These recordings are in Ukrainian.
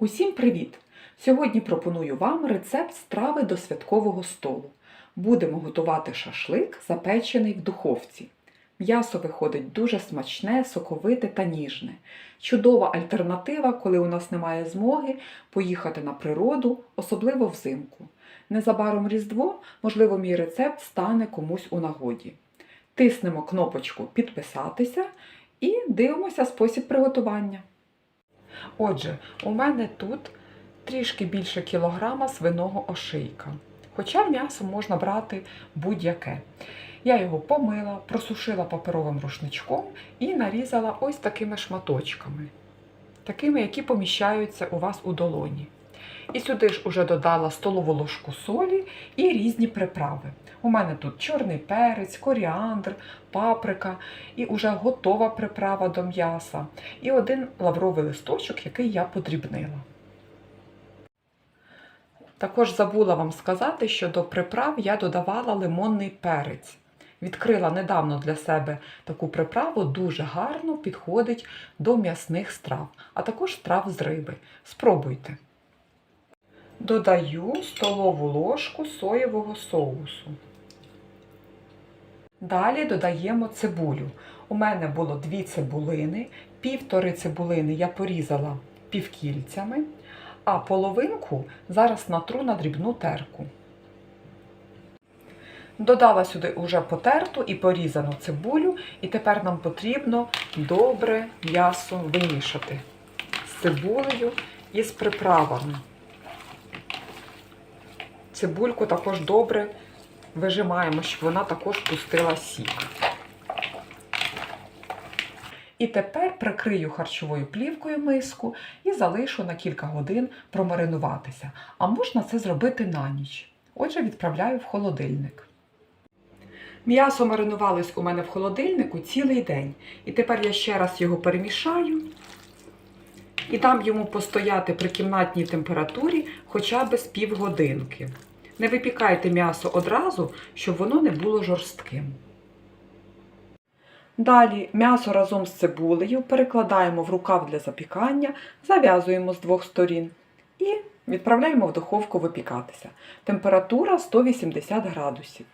Усім привіт! Сьогодні пропоную вам рецепт страви до святкового столу. Будемо готувати шашлик, запечений в духовці. М'ясо виходить дуже смачне, соковите та ніжне. Чудова альтернатива, коли у нас немає змоги поїхати на природу, особливо взимку. Незабаром Різдво, можливо, мій рецепт стане комусь у нагоді. Тиснемо кнопочку Підписатися і дивимося спосіб приготування. Отже, у мене тут трішки більше кілограма свиного ошийка. Хоча м'ясо можна брати будь-яке. Я його помила, просушила паперовим рушничком і нарізала ось такими шматочками, такими, які поміщаються у вас у долоні. І сюди ж уже додала столову ложку солі і різні приправи. У мене тут чорний перець, коріандр, паприка і уже готова приправа до м'яса. І один лавровий листочок, який я подрібнила. Також забула вам сказати, що до приправ я додавала лимонний перець. Відкрила недавно для себе таку приправу, дуже гарно підходить до м'ясних страв, а також страв з риби. Спробуйте. Додаю столову ложку соєвого соусу. Далі додаємо цибулю. У мене було дві цибулини, півтори цибулини я порізала півкільцями, а половинку зараз натру на дрібну терку. Додала сюди уже потерту і порізану цибулю, і тепер нам потрібно добре м'ясо вимішати з цибулею і з приправами. Цибульку також добре вижимаємо, щоб вона також пустила сік. І тепер прикрию харчовою плівкою миску і залишу на кілька годин промаринуватися. А можна це зробити на ніч. Отже, відправляю в холодильник. М'ясо маринувалось у мене в холодильнику цілий день. І тепер я ще раз його перемішаю і дам йому постояти при кімнатній температурі хоча б з півгодинки. Не випікайте м'ясо одразу, щоб воно не було жорстким. Далі м'ясо разом з цибулею перекладаємо в рукав для запікання, зав'язуємо з двох сторін і відправляємо в духовку випікатися. Температура 180 градусів.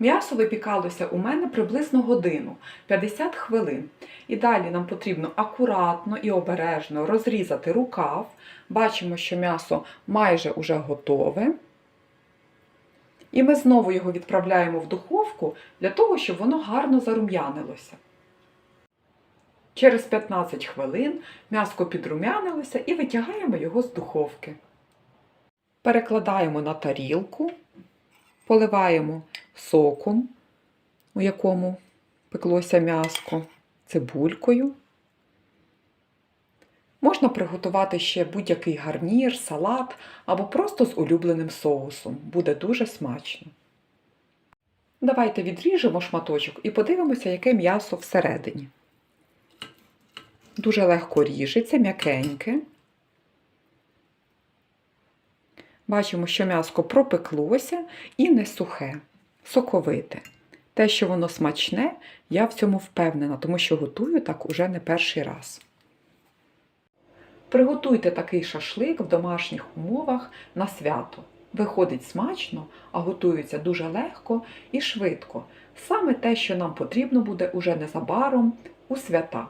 М'ясо випікалося у мене приблизно годину 50 хвилин. І далі нам потрібно акуратно і обережно розрізати рукав. Бачимо, що м'ясо майже уже готове. І ми знову його відправляємо в духовку для того, щоб воно гарно зарум'янилося. Через 15 хвилин м'яско підрум'янилося і витягаємо його з духовки. Перекладаємо на тарілку, поливаємо соком, у якому пеклося м'яско, цибулькою. Можна приготувати ще будь-який гарнір, салат або просто з улюбленим соусом. Буде дуже смачно. Давайте відріжемо шматочок і подивимося, яке м'ясо всередині. Дуже легко ріжеться, м'якеньке. Бачимо, що м'яско пропеклося і не сухе, соковите. Те, що воно смачне, я в цьому впевнена, тому що готую так уже не перший раз. Приготуйте такий шашлик в домашніх умовах на свято. Виходить смачно, а готується дуже легко і швидко. Саме те, що нам потрібно буде уже незабаром у свята.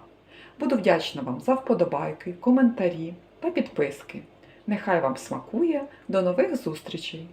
Буду вдячна вам за вподобайки, коментарі та підписки. Нехай вам смакує. До нових зустрічей!